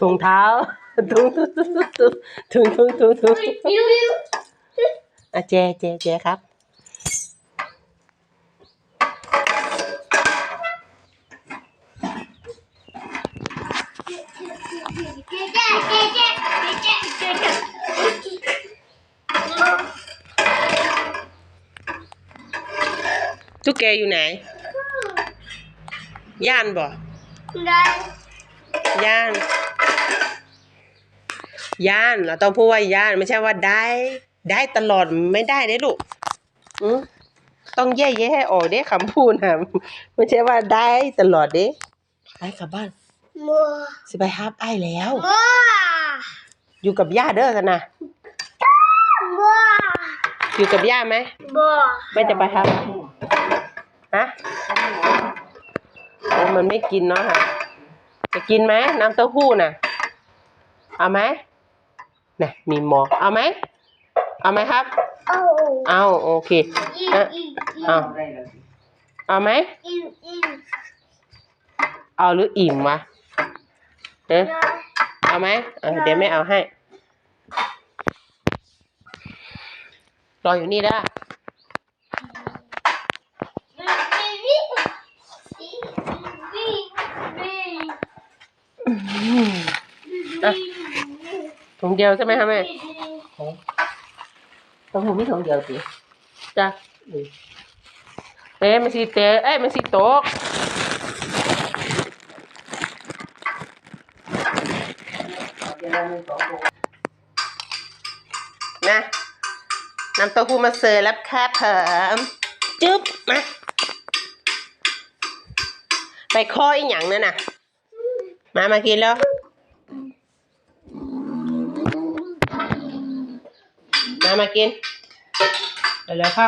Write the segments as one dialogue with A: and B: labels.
A: ถุงเท้าถุงถุงถุงถุงถุงถุงถุงถุง
B: วิววิว
A: อะเจเจเจครับ
B: เจ๊เจ๊เจ๊เจ๊เจ๊เจ๊เจ๊
A: ตุ๊กแกอยู่ไหน ย่านบ่
B: ได้
A: ย่าน ย่านเราต้องพูดว่าย่านไม่ใช่ว่าได้ ได้ตลอดไม่ได้เด้ลูกต้องแยกแยะให้ออกเด้คำพูดนะไม่ใช่ว่าได้ตลอดเด้ไปกลับบ้าน
B: มัว
A: สิไปฮับไอ้แล้
B: ว
A: อยู่กับย่าเด้อกันนะ
B: มัว
A: อยู่กับย่าไหม
B: มัว
A: ไม่จะไปครับฮะโอ้มันไม่กินเนาะค่ะจะกินไหมน้ำเต้าหู้น่ะเอาไหม น่ะมีหมอเอาไหมเอาไหมครับ
B: เอา
A: เอาโอเค
B: อี
A: เอ๊ะ
B: อี
A: เอาเอาไหม
B: อีอี
A: เอาหรืออิ่มวะเอ๊ะเอาไหมเออเดี๋ยวไม่เอาให้ รออยู่นี่ได้ออะ ถุงเดียวใช่ไหมคะแม่เต้าหู้มีถุงเดียวสิจ้ะอืมเอ๊ะมันสีเตะเอ้ยมันสีโต๊ะนะน้ำเต้าหู้มาเสิร์ฟแล้วครับผมจุ๊บมาไปข้ออีหยังนั่นน่ะ มามากินแล้ว มามากินเดี๋ยวแล้วเข้า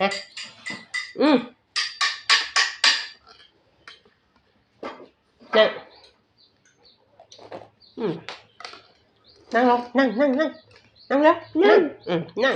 A: ฮะอืมนั่งอืมนั่งลงนั่งนั่งนั่งนั่งแล้วนั่งอืมนั่ง